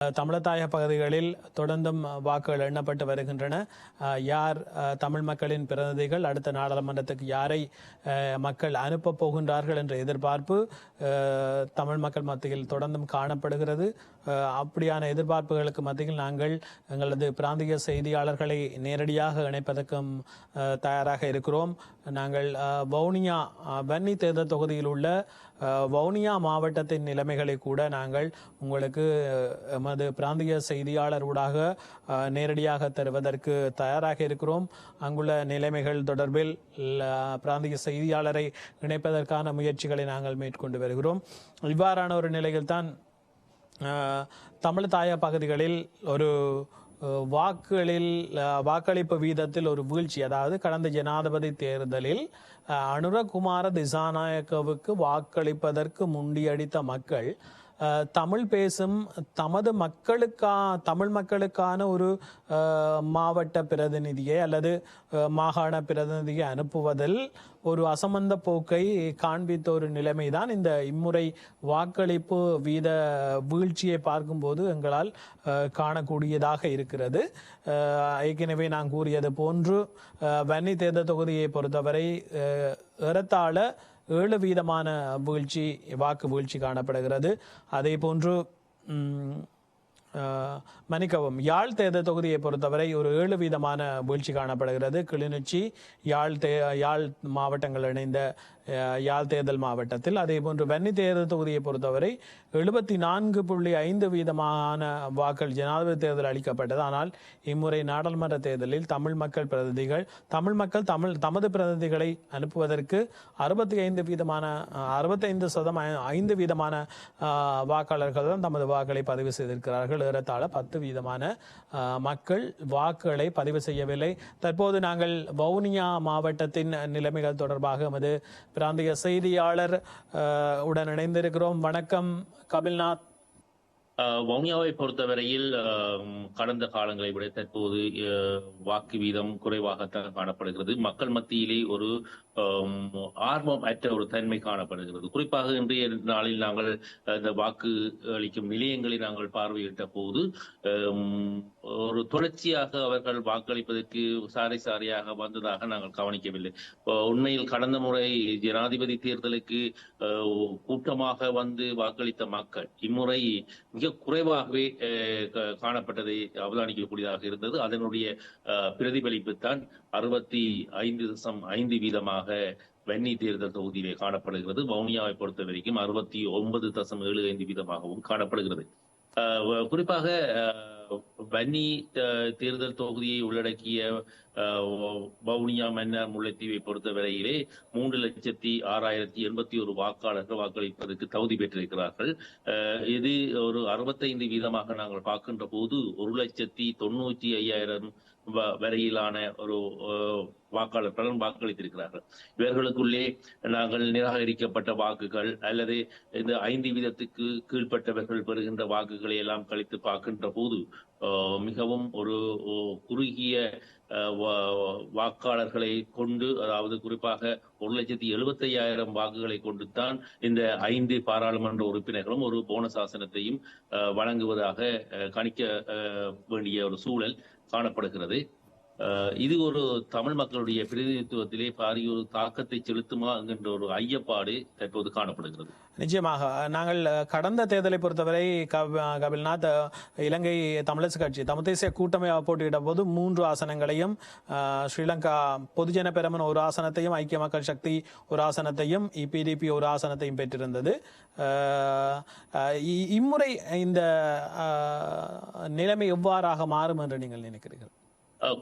தமிழத்தாய பகுதிகளில் தொடர்ந்தும் வாக்குகள் எண்ணப்பட்டு வருகின்றன. யார் தமிழ் மக்களின் பிரதிநிதிகள் அடுத்த நாடாளுமன்றத்துக்கு யாரை மக்கள் அனுப்பப் போகின்றார்கள் என்ற எதிர்பார்ப்பு தமிழ் மக்கள் மத்தியில் தொடர்ந்தும் காணப்படுகிறது. அப்படியான எதிர்பார்ப்புகளுக்கு மத்தியில் நாங்கள் எங்களது பிராந்திய செய்தியாளர்களை நேரடியாக இணைப்பதற்கும் தயாராக இருக்கிறோம். நாங்கள் வவுனியா வன்னி தேர்தல் தொகுதியில் உள்ள வவுனியா மாவட்டத்தின் நிலைமைகளை கூட நாங்கள் உங்களுக்கு எமது பிராந்திய செய்தியாளர் ஊடாக நேரடியாக தருவதற்கு தயாராக இருக்கிறோம். அங்குள்ள நிலைமைகள் தொடர்பில் பிராந்திய செய்தியாளரை இணைப்பதற்கான முயற்சிகளை நாங்கள் மேற்கொண்டு வருகிறோம். இவ்வாறான ஒரு நிலையில்தான் தமிழ் தாய பகுதிகளில் ஒரு வாக்குகளில் வாக்களிப்பு வீதத்தில் ஒரு வீழ்ச்சி அதாவது கடந்த ஜனாதிபதி தேர்தலில் அனுரகுமார திசாநாயக்கவுக்கு வாக்களிப்பதற்கு முண்டியடித்த மக்கள் தமிழ் பேசும் தமது மக்களுக்கா தமிழ் மக்களுக்கான ஒரு மாவட்ட பிரதிநிதியை அல்லது மாகாண பிரதிநிதியை அனுப்புவதில் ஒரு அசமந்த போக்கை காண்பித்த ஒரு நிலைமைதான் இந்த இம்முறை வாக்களிப்பு வீத வீழ்ச்சியை பார்க்கும்போது எங்களால் காணக்கூடியதாக இருக்கிறது. ஏற்கனவே நான் கூறியது போன்று வன்னி தேர்தல் தொகுதியை பொறுத்தவரை ஏறத்தாழ ஏழு வீதமான வீழ்ச்சி வாக்கு வீழ்ச்சி காணப்படுகிறது. அதே போன்று மன்னிக்கவும் யாழ் தேர்தல் தொகுதியை பொறுத்தவரை ஒரு ஏழு வீதமான வீழ்ச்சி காணப்படுகிறது. கிளிநொச்சி யாழ் தே யாழ் மாவட்டங்கள் இணைந்த யாழ் தேர்தல் மாவட்டத்தில். அதே போன்று வன்னி தேர்தல் தொகுதியை பொறுத்தவரை எழுபத்தி நான்கு புள்ளி ஐந்து வீதமான வாக்கள் ஜனாதிபதி தேர்தல் அளிக்கப்பட்டது. ஆனால் இம்முறை நாடாளுமன்ற தேர்தலில் தமிழ் மக்கள் பிரதிநிதிகள் தமிழ் மக்கள் தமிழ் தமது பிரதிநிதிகளை அனுப்புவதற்கு அறுபத்தி ஐந்து வீதமான அறுபத்தைந்து சதம் ஐ- ஐந்து வீதமான வாக்காளர்கள் தான் தமது வாக்களை பதிவு செய்திருக்கிறார்கள். ஏறத்தாழ பத்து வீதமான மக்கள் வாக்குகளை பதிவு செய்யவில்லை. தற்போது நாங்கள் வவுனியா மாவட்டத்தின் நிலைமைகள் தொடர்பாக எமது பிராந்திய செய்தியாளர் உடன் இணைந்திருக்கிறோம். வணக்கம் கபில்நாத். வவுனியாவை பொறுத்தவரையில் கடந்த காலங்களை விட தற்போது வாக்கு வீதம் குறைவாகத்தான் காணப்படுகிறது. மக்கள் மத்தியிலே ஒரு ஆர்வம் அற்ற ஒரு தன்மை காணப்படுகிறது. குறிப்பாக இன்றைய நாளில் நாங்கள் இந்த வாக்கு அளிக்கும் நிலையங்களை நாங்கள் பார்வையிட்ட போது ஒரு தொடர்ச்சியாக அவர்கள் வாக்களிப்பதற்கு சாரை சாரையாக வந்ததாக நாங்கள் கவனிக்கவில்லை. உண்மையில் கடந்த முறை ஜனாதிபதி தேர்தலுக்கு கூட்டமாக வந்து வாக்களித்த மக்கள் இம்முறை மிக குறைவாகவே காணப்பட்டதை அவதானிக்கக்கூடியதாக இருந்தது. அதனுடைய அஹ், பிரதிபலிப்பு தான் அறுபத்தி ஐந்து தசம் ஐந்து வீதமாக வன்னி தேர்தல் தொகுதியிலே காணப்படுகிறது. வவுனியாவை பொறுத்த வரைக்கும் அறுபத்தி ஒன்பது தசம் ஏழு ஐந்து வீதமாகவும் காணப்படுகிறது. குறிப்பாக அஹ், வன்னி தேர்தல் தொகுதியை உள்ளடக்கிய வவுனியா மன்னார் முல்லைத்தீவை பொறுத்தவரையிலே மூன்று லட்சத்தி ஆறாயிரத்தி எண்பத்தி ஒரு வாக்காளர்கள் வாக்களிப்பதற்கு தகுதி பெற்றிருக்கிறார்கள். இது ஒரு அறுபத்தைந்து வீதமாக நாங்கள் பார்க்கின்ற போது ஒரு லட்சத்தி தொண்ணூற்றி ஐயாயிரம் வ- வரையிலான ஒரு வாக்காளர் பலரும் வாக்களித்திருக்கிறார்கள். இவர்களுக்குள்ளே நாங்கள் நிராகரிக்கப்பட்ட வாக்குகள் அல்லது இந்த ஐந்து வீதத்துக்கு கீழ்ப்பட்டவர்கள் பெறுகின்ற வாக்குகளை எல்லாம் கழித்து பார்க்கின்ற போது மிகவும் ஒரு குறுகிய அஹ், வாக்காளர்களை கொண்டு அதாவது குறிப்பாக ஒரு லட்சத்தி எழுபத்தி ஐயாயிரம் வாக்குகளை கொண்டு தான் இந்த ஐந்து பாராளுமன்ற உறுப்பினர்களும் ஒரு போனஸ் ஆசனத்தையும் அஹ், வழங்குவதாக அஹ், கணிக்க அஹ், வேண்டிய ஒரு சூழல் காணப்படுகிறது. இது ஒரு தமிழ் மக்களுடைய பிரதிநிதித்துவத்திலே பாரிய ஒரு தாக்கத்தை செலுத்துமா என்கின்ற ஒரு ஐயப்பாடு தற்போது காணப்படுகிறது. நிச்சயமாக. நாங்கள் கடந்த தேர்தலை பொறுத்தவரை கபில்நாத் இலங்கை தமிழரசு கட்சி தமிழ் தேசிய கூட்டமை போட்டியிட்ட போது மூன்று ஆசனங்களையும் ஸ்ரீலங்கா பொதுஜன பெரமன் ஒரு ஆசனத்தையும் ஐக்கிய மக்கள் சக்தி ஒரு ஆசனத்தையும் இபிடிபி ஒரு ஆசனத்தையும் பெற்றிருந்தது. இம்முறை இந்த நிலைமை எவ்வாறாக மாறும் என்று நீங்கள் நினைக்கிறீர்கள்?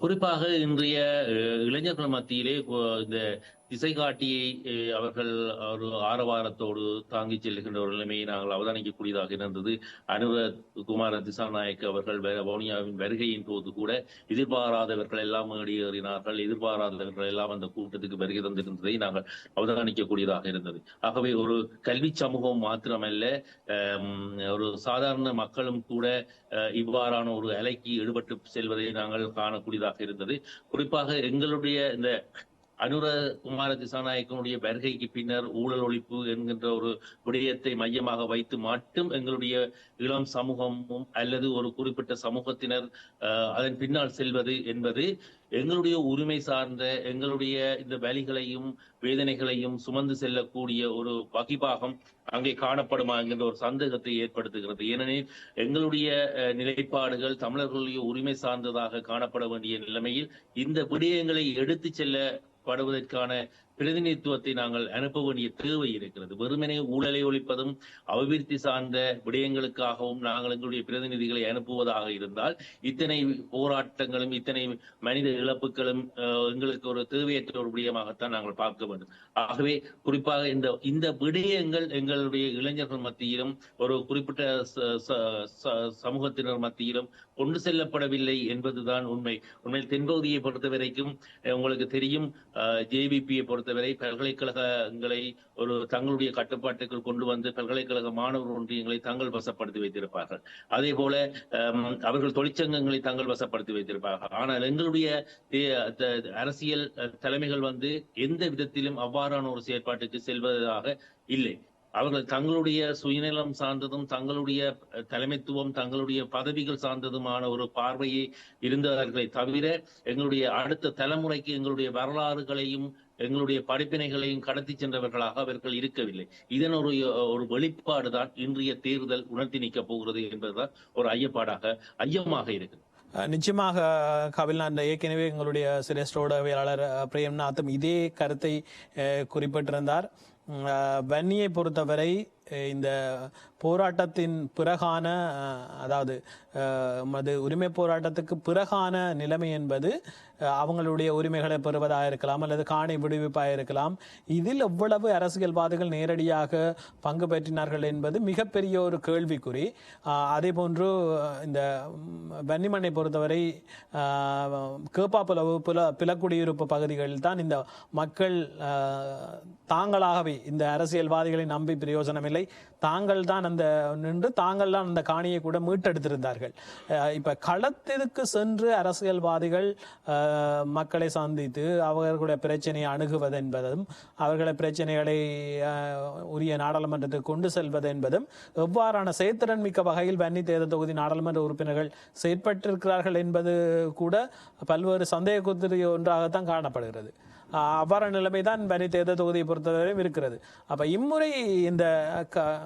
குறிப்பாக இன்றைய இளைஞர்கள் மத்தியிலே இந்த திசை காட்டியை அஹ், அவர்கள் ஒரு ஆரவாரத்தோடு தாங்கிச் செல்கின்ற ஒரு நிலைமையை நாங்கள் அவதானிக்கக்கூடியதாக இருந்தது. அனுர குமார திசாநாயக் அவர்கள் வவுனியாவின் வருகையின் போது கூட எதிர்பாராதவர்கள் எல்லாம் மேடியேறினார்கள் எதிர்பாராதவர்கள் எல்லாம் அந்த கூட்டத்துக்கு வருகை தந்திருந்ததை நாங்கள் அவதானிக்கக்கூடியதாக இருந்தது. ஆகவே ஒரு கல்வி சமூகம் மாத்திரமல்ல அஹ், ஒரு சாதாரண மக்களும் கூட அஹ், இவ்வாறான ஒரு அலைக்கு ஈடுபட்டு செல்வதை நாங்கள் காணக்கூடியதாக இருந்தது. குறிப்பாக எங்களுடைய இந்த அனுர குமார திசாநாயக்கனுடைய வருகைக்கு பின்னர் ஊழல் ஒழிப்பு என்கின்ற ஒரு விடயத்தை மையமாக வைத்து மட்டும் எங்களுடைய இளம் சமூகமும் அல்லது ஒரு குறிப்பிட்ட சமூகத்தினர் அஹ், அதன் பின்னால் செல்வது என்பது எங்களுடைய உரிமை சார்ந்த எங்களுடைய இந்த வலிகளையும் வேதனைகளையும் சுமந்து செல்லக்கூடிய ஒரு வகிபாகம் அங்கே காணப்படுமா என்கின்ற ஒரு சந்தேகத்தை ஏற்படுத்துகிறது. ஏனெனில் எங்களுடைய அஹ், நிலைப்பாடுகள் தமிழர்களுடைய உரிமை சார்ந்ததாக காணப்பட வேண்டிய நிலைமையில் இந்த விடயங்களை எடுத்துச் படுவதற்கான பிரதிநிதித்துவத்தை நாங்கள் அனுப்ப வேண்டிய தேவை இருக்கிறது. வெறுமனே ஊழலை ஒழிப்பதும் அபிவிருத்தி சார்ந்த விடயங்களுக்காகவும் நாங்கள் எங்களுடைய பிரதிநிதிகளை அனுப்புவதாக இருந்தால் இத்தனை போராட்டங்களும் இத்தனை மனித இழப்புகளும் எங்களுக்கு ஒரு தேவையற்ற ஒரு விடயமாகத்தான் நாங்கள் பார்க்க வேண்டும். ஆகவே குறிப்பாக இந்த இந்த விடயங்கள் எங்களுடைய இளைஞர்கள் மத்தியிலும் ஒரு குறிப்பிட்ட ச- ச- ச- சமூகத்தினர் மத்தியிலும் கொண்டு செல்லப்படவில்லை என்பதுதான் உண்மை. உண்மையில் தென்பகுதியை பொறுத்த வரைக்கும் உங்களுக்கு தெரியும் ஜேவிபியை பொறுத்தவரை பல்கலைக்கழகங்களை ஒரு தங்களுடைய கட்டுப்பாட்டுக்குள் கொண்டு வந்து பல்கலைக்கழக மாணவர் ஒன்றியங்களை தங்கள் வசப்படுத்தி வைத்திருப்பார்கள். அதே போல அவர்கள் தொழிற்சங்கங்களை தங்கள் வசப்படுத்தி வைத்திருப்பார்கள். ஆனால் எங்களுடைய அரசியல் தலைமைகள் வந்து எந்த விதத்திலும் அவ்வாறான ஒரு செயற்பாட்டுக்கு செல்வதாக இல்லை. அவர்கள் தங்களுடைய சுயநலம் சார்ந்ததும் தங்களுடைய தலைமைத்துவம் தங்களுடைய பதவிகள் சார்ந்ததுமான ஒரு பார்வையை இருந்தவர்களை தவிர எங்களுடைய அடுத்த தலைமுறைக்கு எங்களுடைய வரலாறுகளையும் எங்களுடைய படிப்பினைகளையும் கடத்தி சென்றவர்களாக அவர்கள் இருக்கவில்லை. இதன் ஒரு ஒரு வெளிப்பாடுதான் இன்றைய தேர்தல் உணர்த்தி நிற்கப் போகிறது என்பதுதான் ஒரு ஐயப்பாடாக ஐயமாக இருக்குது. அஹ் நிச்சயமாக கபில்நாத் ஏற்கனவே எங்களுடைய சிரேஷ்ட ஊடகவியலாளர் பிரேம்நாத்தும் இதே கருத்தை அஹ், குறிப்பிட்டிருந்தார். வன்னியை பொறுத்தவரை இந்த போராட்டத்தின் பிறகான அதாவது அது மது உரிமை போராட்டத்துக்கு பிறகான நிலைமை என்பது அவங்களுடைய உரிமைகளை பெறுவதாக இருக்கலாம் அல்லது காணி விடுவிப்பாக இருக்கலாம். இதில் எவ்வளவு அரசியல்வாதிகள் நேரடியாக பங்கு பெற்றினார்கள் என்பது மிகப்பெரிய ஒரு கேள்விக்குறி. அதே போன்று இந்த வன்னிமண்ணை பொறுத்தவரை கேப்பா புலவு புல பிலக்குடியிருப்பு பகுதிகளில் தான் இந்த மக்கள் தாங்களாகவே இந்த அரசியல்வாதிகளை நம்பி பிரயோஜனமில்லை. தாங்கள் தான் அந்த நின்று தாங்கள்தான் அந்த காணியை கூட மீட்டெடுத்திருந்தார்கள். இப்போ இப்ப களத்திற்கு சென்று அரசியல்வாதிகள் மக்களை சந்தித்து அவர்களுடைய பிரச்சனையை அணுகுவது என்பதும் அவர்களை பிரச்சனைகளை உரிய நாடாளுமன்றத்துக்கு கொண்டு செல்வது என்பதும் எவ்வாறான செயற்திறன் மிக்க வகையில் வன்னி தேர்தல் தொகுதி நாடாளுமன்ற உறுப்பினர்கள் செயற்பட்டிருக்கிறார்கள் என்பது கூட பல்வேறு சந்தேகத்திற்கு ஒன்றாகத்தான் காணப்படுகிறது. அவ்வாறான நிலைமை தான் வன்னி தேர்தல் தொகுதியை பொறுத்தவரையும் இருக்கிறது. அப்போ இம்முறை இந்த க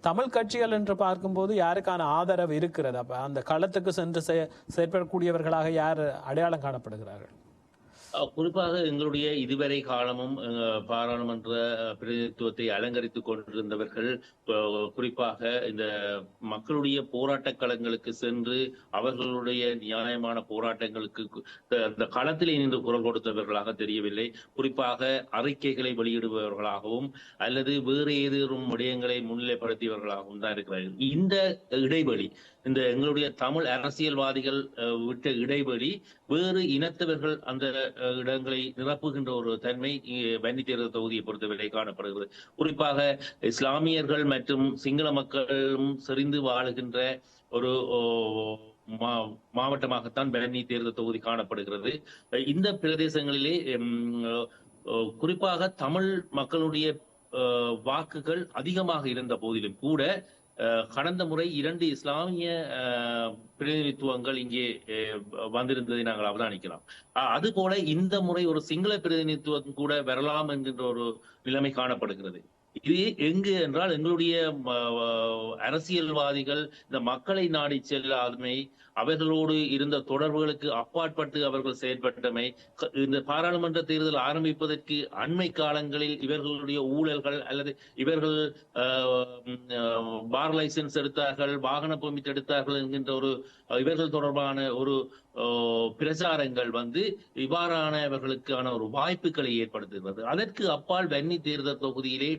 தமிழ் கட்சிகள் என்று பார்க்கும்போது யாருக்கான ஆதரவு இருக்கிறது? அப்போ அந்த களத்துக்கு சென்று செய- செயற்படக்கூடியவர்களாக யார் அடையாளம் காணப்படுகிறார்கள்? குறிப்பாக எங்களுடைய இதுவரை காலமும் பாராளுமன்ற பிரதிநிதித்துவத்தை அலங்கரித்துக் கொண்டிருந்தவர்கள் குறிப்பாக இந்த மக்களுடைய போராட்ட களங்களுக்கு சென்று அவர்களுடைய நியாயமான போராட்டங்களுக்கு அந்த களத்திலே நின்று குரல் கொடுத்தவர்களாக தெரியவில்லை. குறிப்பாக அறிக்கைகளை வெளியிடுபவர்களாகவும் அல்லது வேறு ஏதேனும் விடயங்களை முன்னிலைப்படுத்தியவர்களாகவும் தான் இருக்கிறார்கள். இந்த இடைவெளி இந்த எங்களுடைய தமிழ் அரசியல்வாதிகள் அஹ், விட்ட இடைவெளி வேறு இனத்தவர்கள் அந்த இடங்களை நிரப்புகின்ற ஒரு தன்மை இங்கே வன்னி தேர்தல் தொகுதியை பொறுத்தவரை காணப்படுகிறது. குறிப்பாக இஸ்லாமியர்கள் மற்றும் சிங்கள மக்களும் செறிந்து வாழுகின்ற ஒரு மாவட்டமாகத்தான் பழனி தேர்தல் தொகுதி காணப்படுகிறது. இந்த பிரதேசங்களிலே குறிப்பாக தமிழ் மக்களுடைய வாக்குகள் அதிகமாக இருந்த போதிலும் கூட கடந்த முறை இரண்டு இஸ்லாமிய அஹ், பிரதிநிதித்துவங்கள் இங்கே அஹ், வந்திருந்ததை நாங்கள் அவதானிக்கலாம். அஹ், அதுபோல இந்த முறை ஒரு சிங்கள பிரதிநிதித்துவம் கூட வரலாம் என்கின்ற ஒரு நிலைமை காணப்படுகிறது. இது எங்கு என்றால் எங்களுடைய அரசியல்வாதிகள் இந்த மக்களை நாடி செல்லாமை அவர்களோடு இருந்த தொடர்புகளுக்கு அப்பாற்பட்டு அவர்கள் செயற்பட்டமை இந்த பாராளுமன்ற தேர்தல் ஆரம்பிப்பதற்கு அண்மை காலங்களில் இவர்களுடைய ஊழல்கள் அல்லது இவர்கள் ஆஹ், பார் லைசன்ஸ் எடுத்தார்கள் வாகன பெர்மிட் எடுத்தார்கள் என்கின்ற ஒரு இவர்கள் தொடர்பான ஒரு ஆஹ், பிரச்சாரங்கள் வந்து இவ்வாறானவர்களுக்கான ஒரு வாய்ப்புகளை ஏற்படுத்துகிறது. அதற்கு அப்பால் வன்னி தேர்தல் தொகுதியிலே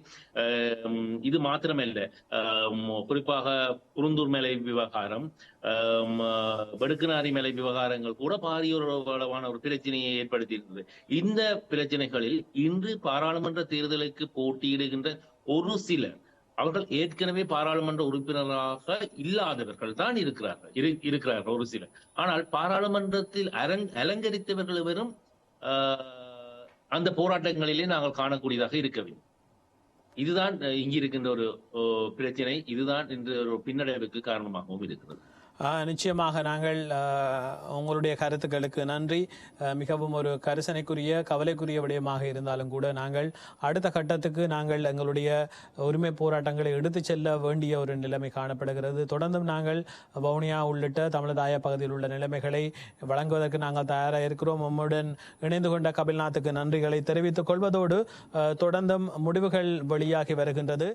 ஆஹ், இது மாத்திரமல்ல. ஆஹ், குறிப்பாக குருந்தூர் மேலை விவகாரம் ஆஹ், வெடுக்குநாரி மேலை விவகாரங்கள் கூட பாரிய ஒரு அளவான ஒரு பிரச்சனையை ஏற்படுத்தியிருந்தது. இந்த பிரச்சனைகளில் இன்று பாராளுமன்ற தேர்தலுக்கு போட்டியிடுகின்ற ஒரு சிலர் அவர்கள் ஏற்கனவே பாராளுமன்ற உறுப்பினராக இல்லாதவர்கள் தான் இருக்கிறார்கள் இரு- இருக்கிறார்கள் ஒரு சிலர். ஆனால் பாராளுமன்றத்தில் அரங் அலங்கரித்தவர்கள் வெறும் ஆஹ், அந்த போராட்டங்களிலே நாங்கள் காணக்கூடியதாக இருக்கவில்லை. இதுதான் இங்கிருக்கின்ற இங்கு இருக்கின்ற ஒரு பிரச்சனை இதுதான் இன்று ஒரு பின்னடைவுக்கு காரணமாகவும் இருக்கிறது. நிச்சயமாக நாங்கள் உங்களுடைய கருத்துக்களுக்கு நன்றி. மிகவும் ஒரு கரிசனைக்குரிய கவலைக்குரிய விடயமாக இருந்தாலும் கூட நாங்கள் அடுத்த கட்டத்துக்கு நாங்கள் எங்களுடைய உரிமை போராட்டங்களை எடுத்துச் செல்ல வேண்டிய ஒரு நிலைமை காணப்படுகிறது. தொடர்ந்தும் நாங்கள் வவுனியா உள்ளிட்ட தமிழதாய பகுதியில் உள்ள நிலைமைகளை வழங்குவதற்கு நாங்கள் தயாராக இருக்கிறோம். உம்முடன் இணைந்து கொண்ட கபில்நாத்துக்கு நன்றிகளை தெரிவித்துக் கொள்வதோடு தொடர்ந்தும் முடிவுகள் வெளியாகி வருகின்றது.